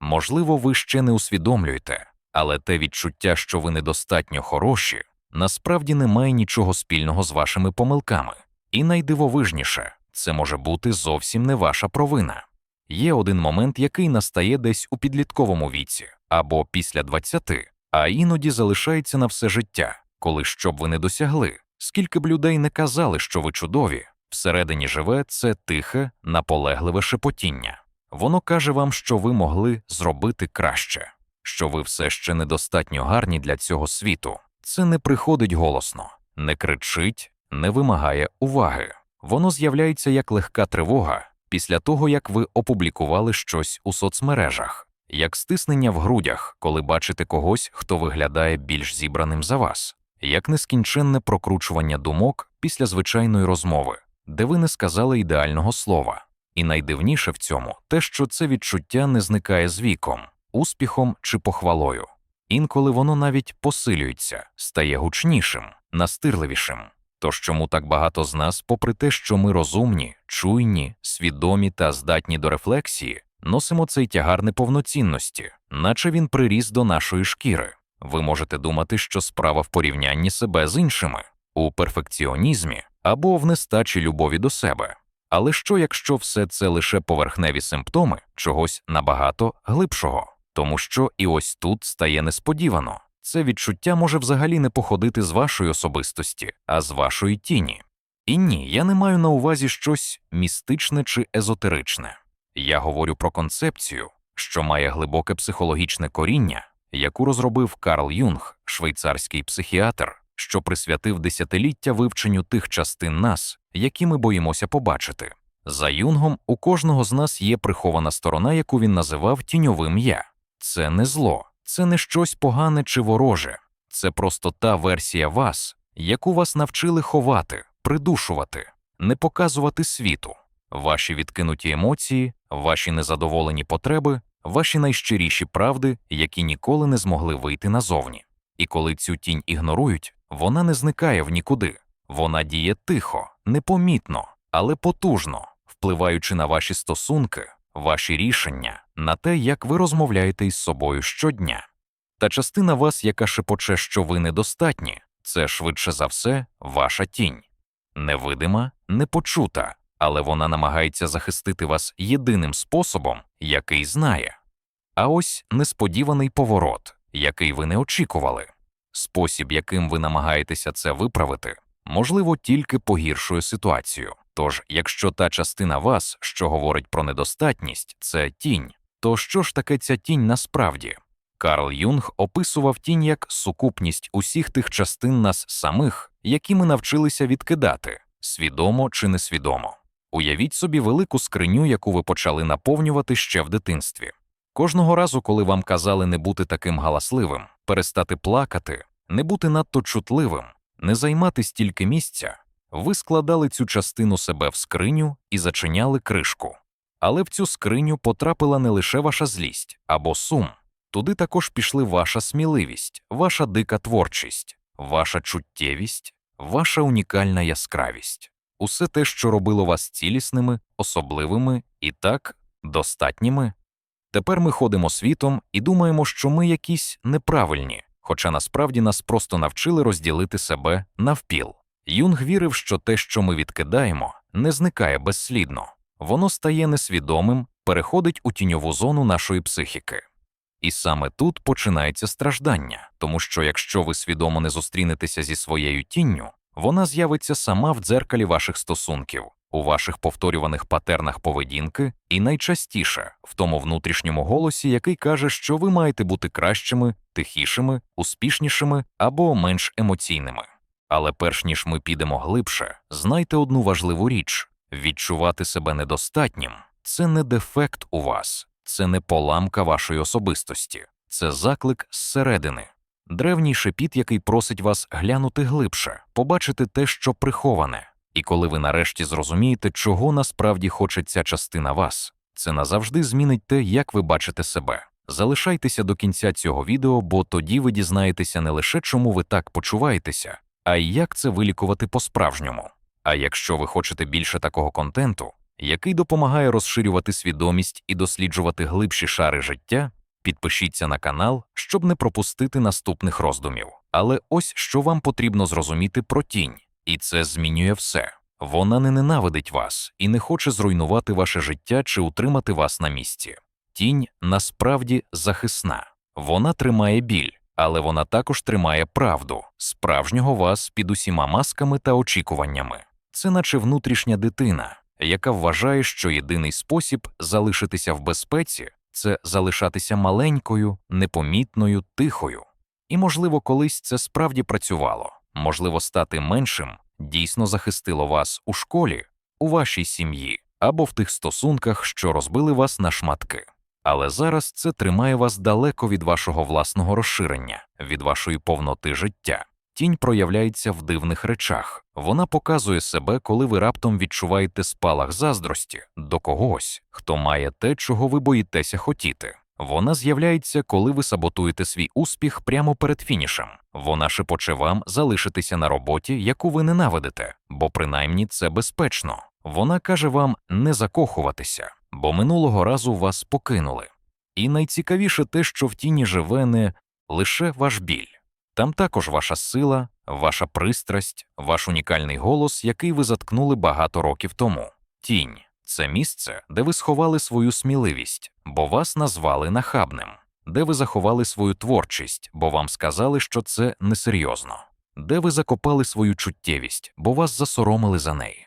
Можливо, ви ще не усвідомлюєте, але те відчуття, що ви недостатньо хороші, насправді не має нічого спільного з вашими помилками. І найдивовижніше, це може бути зовсім не ваша провина. Є один момент, який настає десь у підлітковому віці або після 20, а іноді залишається на все життя, коли що б ви не досягли, скільки б людей не казали, що ви чудові, всередині живе це тихе, наполегливе шепотіння. Воно каже вам, що ви могли зробити краще, що ви все ще недостатньо гарні для цього світу. Це не приходить голосно, не кричить, не вимагає уваги. Воно з'являється як легка тривога після того, як ви опублікували щось у соцмережах, як стиснення в грудях, коли бачите когось, хто виглядає більш зібраним за вас, як нескінченне прокручування думок після звичайної розмови, де ви не сказали ідеального слова. І найдивніше в цьому те, що це відчуття не зникає з віком, успіхом чи похвалою. Інколи воно навіть посилюється, стає гучнішим, настирливішим. Тож чому так багато з нас, попри те, що ми розумні, чуйні, свідомі та здатні до рефлексії, носимо цей тягар неповноцінності, наче він приріс до нашої шкіри. Ви можете думати, що справа в порівнянні себе з іншими, у перфекціонізмі або в нестачі любові до себе. Але що, якщо все це лише поверхневі симптоми чогось набагато глибшого? Тому що і ось тут стає несподівано це відчуття може взагалі не походити з вашої особистості, а з вашої тіні. І ні, я не маю на увазі щось містичне чи езотеричне. Я говорю про концепцію, що має глибоке психологічне коріння, яку розробив Карл Юнг, швейцарський психіатр, що присвятив десятиліття вивченню тих частин нас, які ми боїмося побачити. За Юнгом у кожного з нас є прихована сторона, яку він називав тіньовим я. Це не зло, це не щось погане чи вороже, це просто та версія вас, яку вас навчили ховати, придушувати, не показувати світу, ваші відкинуті емоції, ваші незадоволені потреби, ваші найщиріші правди, які ніколи не змогли вийти назовні. І коли цю тінь ігнорують, вона не зникає в нікуди, вона діє тихо, непомітно, але потужно, впливаючи на ваші стосунки, ваші рішення, на те, як ви розмовляєте із собою щодня. Та частина вас, яка шепоче, що ви недостатні, це швидше за все ваша тінь. Невидима, непочута, але вона намагається захистити вас єдиним способом, який знає. А ось несподіваний поворот, який ви не очікували. Спосіб, яким ви намагаєтеся це виправити, можливо, тільки погіршує ситуацію. Тож, якщо та частина вас, що говорить про недостатність, це тінь, то що ж таке ця тінь насправді? Карл Юнг описував тінь як сукупність усіх тих частин нас самих, які ми навчилися відкидати, свідомо чи несвідомо. Уявіть собі велику скриню, яку ви почали наповнювати ще в дитинстві. Кожного разу, коли вам казали не бути таким галасливим, перестати плакати, не бути надто чутливим, не займати стільки місця, ви складали цю частину себе в скриню і зачиняли кришку. Але в цю скриню потрапила не лише ваша злість або сум, туди також пішли ваша сміливість, ваша дика творчість, ваша чуттєвість, ваша унікальна яскравість, усе те, що робило вас цілісними, особливими і так достатніми. Тепер ми ходимо світом і думаємо, що ми якісь неправильні, хоча насправді нас просто навчили розділити себе навпіл. Юнг вірив, що те, що ми відкидаємо, не зникає безслідно, воно стає несвідомим, переходить у тіньову зону нашої психіки. І саме тут починається страждання, тому що якщо ви свідомо не зустрінетеся зі своєю тінню, вона з'явиться сама в дзеркалі ваших стосунків, у ваших повторюваних патернах поведінки, і найчастіше в тому внутрішньому голосі, який каже, що ви маєте бути кращими, тихішими, успішнішими або менш емоційними. Але перш ніж ми підемо глибше, знайте одну важливу річ відчувати себе недостатнім це не дефект у вас, це не поламка вашої особистості, це заклик зсередини, древній шепіт, який просить вас глянути глибше, побачити те, що приховане. І коли ви нарешті зрозумієте, чого насправді хоче ця частина вас, це назавжди змінить те, як ви бачите себе. Залишайтеся до кінця цього відео, бо тоді ви дізнаєтеся не лише чому ви так почуваєтеся, а й як це вилікувати по-справжньому. А якщо ви хочете більше такого контенту, який допомагає розширювати свідомість і досліджувати глибші шари життя, підпишіться на канал, щоб не пропустити наступних роздумів. Але ось що вам потрібно зрозуміти про тінь, і це змінює все. Вона не ненавидить вас і не хоче зруйнувати ваше життя чи утримати вас на місці. Тінь насправді захисна. Вона тримає біль, але вона також тримає правду, справжнього вас під усіма масками та очікуваннями. Це наче внутрішня дитина, яка вважає, що єдиний спосіб залишитися в безпеці це залишатися маленькою, непомітною, тихою. І, можливо, колись це справді працювало, можливо, стати меншим дійсно захистило вас у школі, у вашій сім'ї або в тих стосунках, що розбили вас на шматки. Але зараз це тримає вас далеко від вашого власного розширення, від вашої повноти життя. Тінь проявляється в дивних речах. Вона показує себе, коли ви раптом відчуваєте спалах заздрості до когось, хто має те, чого ви боїтеся хотіти. Вона з'являється, коли ви саботуєте свій успіх прямо перед фінішем. Вона шепоче вам залишитися на роботі, яку ви ненавидите, бо принаймні це безпечно. Вона каже вам не закохуватися, бо минулого разу вас покинули. І найцікавіше те, що в тіні живе не лише ваш біль. Там також ваша сила, ваша пристрасть, ваш унікальний голос, який ви заткнули багато років тому. Тінь це місце, де ви сховали свою сміливість, бо вас назвали нахабним, де ви заховали свою творчість, бо вам сказали, що це несерйозно, де ви закопали свою чуттєвість, бо вас засоромили за неї.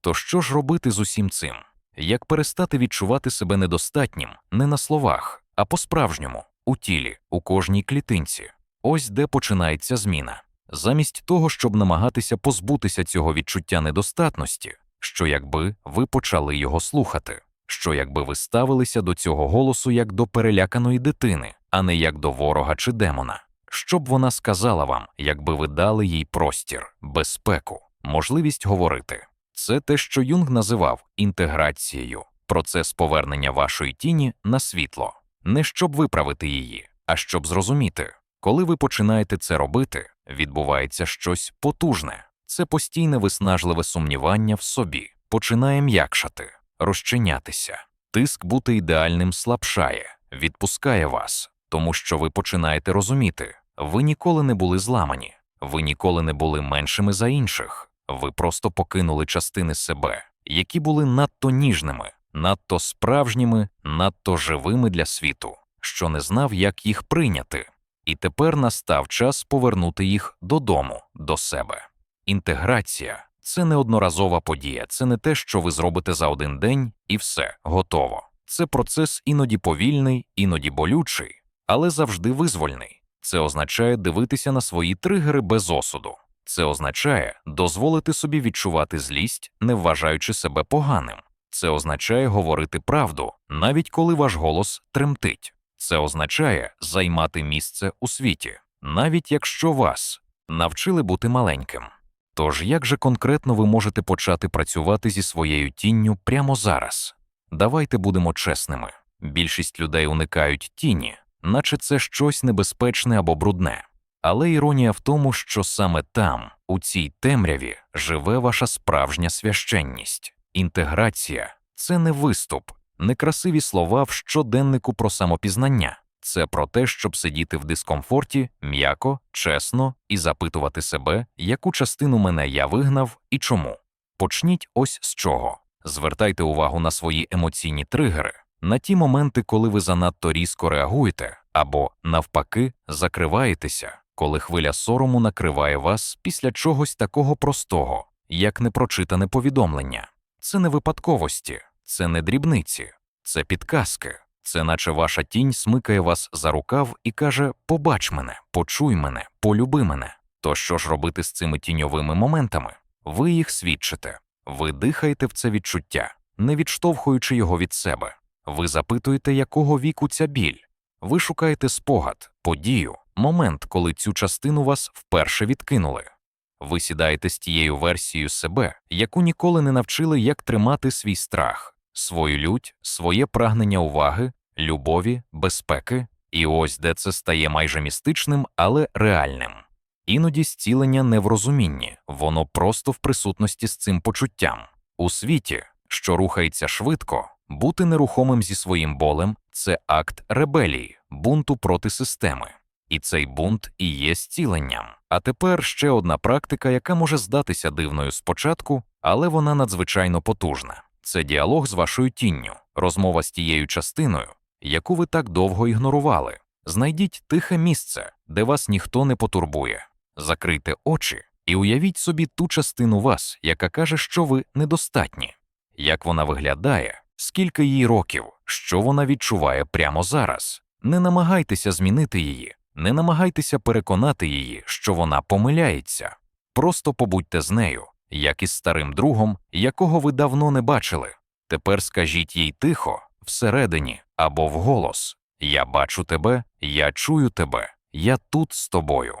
То що ж робити з усім цим? Як перестати відчувати себе недостатнім не на словах, а по-справжньому, у тілі, у кожній клітинці? Ось де починається зміна. Замість того, щоб намагатися позбутися цього відчуття недостатності, що якби ви почали його слухати, що якби ви ставилися до цього голосу як до переляканої дитини, а не як до ворога чи демона. Що б вона сказала вам, якби ви дали їй простір, безпеку, можливість говорити? Це те, що Юнг називав інтеграцією, процес повернення вашої тіні на світло, не щоб виправити її, а щоб зрозуміти. Коли ви починаєте це робити, відбувається щось потужне, це постійне виснажливе сумнівання в собі, починає м'якшати, розчинятися. Тиск бути ідеальним слабшає, відпускає вас, тому що ви починаєте розуміти, ви ніколи не були зламані, ви ніколи не були меншими за інших, ви просто покинули частини себе, які були надто ніжними, надто справжніми, надто живими для світу, що не знав, як їх прийняти. І тепер настав час повернути їх додому, до себе. Інтеграція це не одноразова подія, це не те, що ви зробите за один день, і все готово. Це процес іноді повільний, іноді болючий, але завжди визвольний. Це означає дивитися на свої тригери без осуду. Це означає дозволити собі відчувати злість, не вважаючи себе поганим. Це означає говорити правду, навіть коли ваш голос тремтить. Це означає займати місце у світі, навіть якщо вас навчили бути маленьким. Тож як же конкретно ви можете почати працювати зі своєю тінню прямо зараз? Давайте будемо чесними. Більшість людей уникають тіні, наче це щось небезпечне або брудне. Але іронія в тому, що саме там, у цій темряві, живе ваша справжня священність. Інтеграція це не виступ, не красиві слова в щоденнику про самопізнання. Це про те, щоб сидіти в дискомфорті м'яко, чесно і запитувати себе, яку частину мене я вигнав і чому. Почніть ось з чого. Звертайте увагу на свої емоційні тригери, на ті моменти, коли ви занадто різко реагуєте, або, навпаки, закриваєтеся, коли хвиля сорому накриває вас після чогось такого простого, як непрочитане повідомлення. Це не випадковості, це не дрібниці, це підказки. Це наче ваша тінь смикає вас за рукав і каже: Побач мене, почуй мене, полюби мене. То що ж робити з цими тіньовими моментами? Ви їх свідчите, ви дихаєте в це відчуття, не відштовхуючи його від себе. Ви запитуєте, якого віку ця біль. Ви шукаєте спогад, подію, момент, коли цю частину вас вперше відкинули. Ви сідаєте з тією версією себе, яку ніколи не навчили, як тримати свій страх, свою лють, своє прагнення уваги, любові, безпеки, і ось де це стає майже містичним, але реальним. Іноді зцілення не в розумінні, воно просто в присутності з цим почуттям. У світі, що рухається швидко, бути нерухомим зі своїм болем це акт ребелії, бунту проти системи. І цей бунт і є зціленням. А тепер ще одна практика, яка може здатися дивною спочатку, але вона надзвичайно потужна. Це діалог з вашою тінню, розмова з тією частиною, яку ви так довго ігнорували. Знайдіть тихе місце, де вас ніхто не потурбує. Закрийте очі і уявіть собі ту частину вас, яка каже, що ви недостатні. Як вона виглядає, скільки їй років, що вона відчуває прямо зараз. Не намагайтеся змінити її, не намагайтеся переконати її, що вона помиляється. Просто побудьте з нею, як із старим другом, якого ви давно не бачили. Тепер скажіть їй тихо, всередині або вголос Я бачу тебе, я чую тебе, я тут з тобою.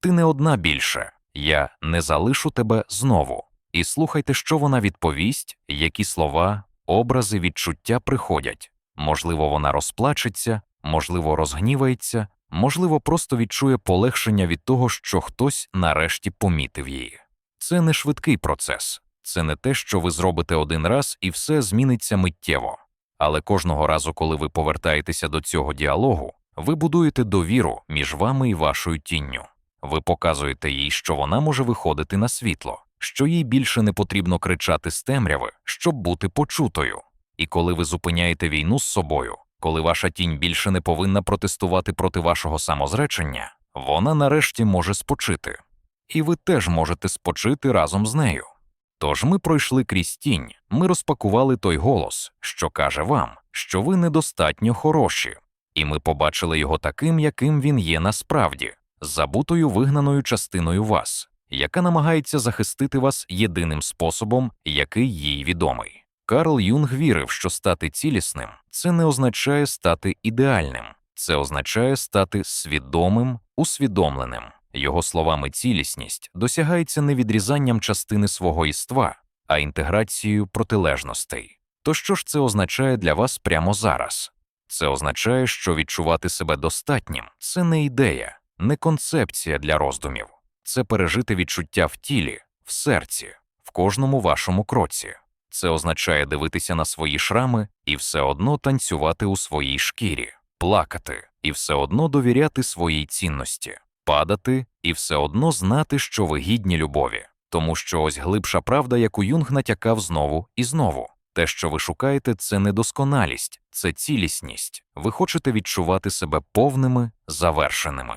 Ти не одна більше, я не залишу тебе знову. І слухайте, що вона відповість, які слова, образи, відчуття приходять. Можливо, вона розплачеться, можливо, розгнівається, можливо, просто відчує полегшення від того, що хтось нарешті помітив її. Це не швидкий процес, це не те, що ви зробите один раз і все зміниться миттєво. Але кожного разу, коли ви повертаєтеся до цього діалогу, ви будуєте довіру між вами і вашою тінню. Ви показуєте їй, що вона може виходити на світло, що їй більше не потрібно кричати з темряви, щоб бути почутою. І коли ви зупиняєте війну з собою, коли ваша тінь більше не повинна протестувати проти вашого самозречення, вона нарешті може спочити. І ви теж можете спочити разом з нею. Тож ми пройшли крізь тінь, ми розпакували той голос, що каже вам, що ви недостатньо хороші, і ми побачили його таким, яким він є насправді, забутою вигнаною частиною вас, яка намагається захистити вас єдиним способом, який їй відомий. Карл Юнг вірив, що стати цілісним це не означає стати ідеальним, це означає стати свідомим, усвідомленим. Його словами, цілісність досягається не відрізанням частини свого іства, а інтеграцією протилежностей. То що ж це означає для вас прямо зараз? Це означає, що відчувати себе достатнім це не ідея, не концепція для роздумів, це пережити відчуття в тілі, в серці, в кожному вашому кроці. Це означає дивитися на свої шрами і все одно танцювати у своїй шкірі, плакати і все одно довіряти своїй цінності, падати і все одно знати, що ви гідні любові, тому що ось глибша правда, яку Юнг натякав знову і знову. Те, що ви шукаєте, це недосконалість, це цілісність. Ви хочете відчувати себе повними, завершеними.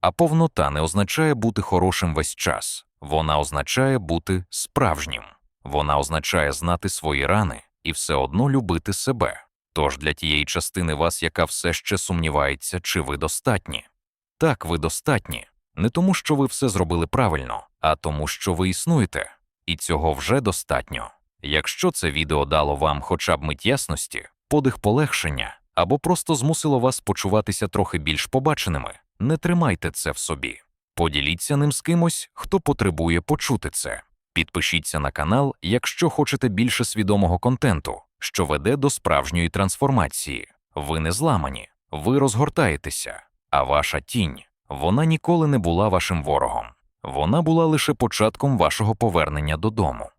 А повнота не означає бути хорошим весь час, вона означає бути справжнім. Вона означає знати свої рани і все одно любити себе. Тож для тієї частини вас, яка все ще сумнівається, чи ви достатні. Так, ви достатні, не тому, що ви все зробили правильно, а тому, що ви існуєте, і цього вже достатньо. Якщо це відео дало вам хоча б мить ясності, подих полегшення або просто змусило вас почуватися трохи більш побаченими, не тримайте це в собі. Поділіться ним з кимось, хто потребує почути це. Підпишіться на канал, якщо хочете більше свідомого контенту, що веде до справжньої трансформації. Ви не зламані, ви розгортаєтеся, а ваша тінь вона ніколи не була вашим ворогом. Вона була лише початком вашого повернення додому.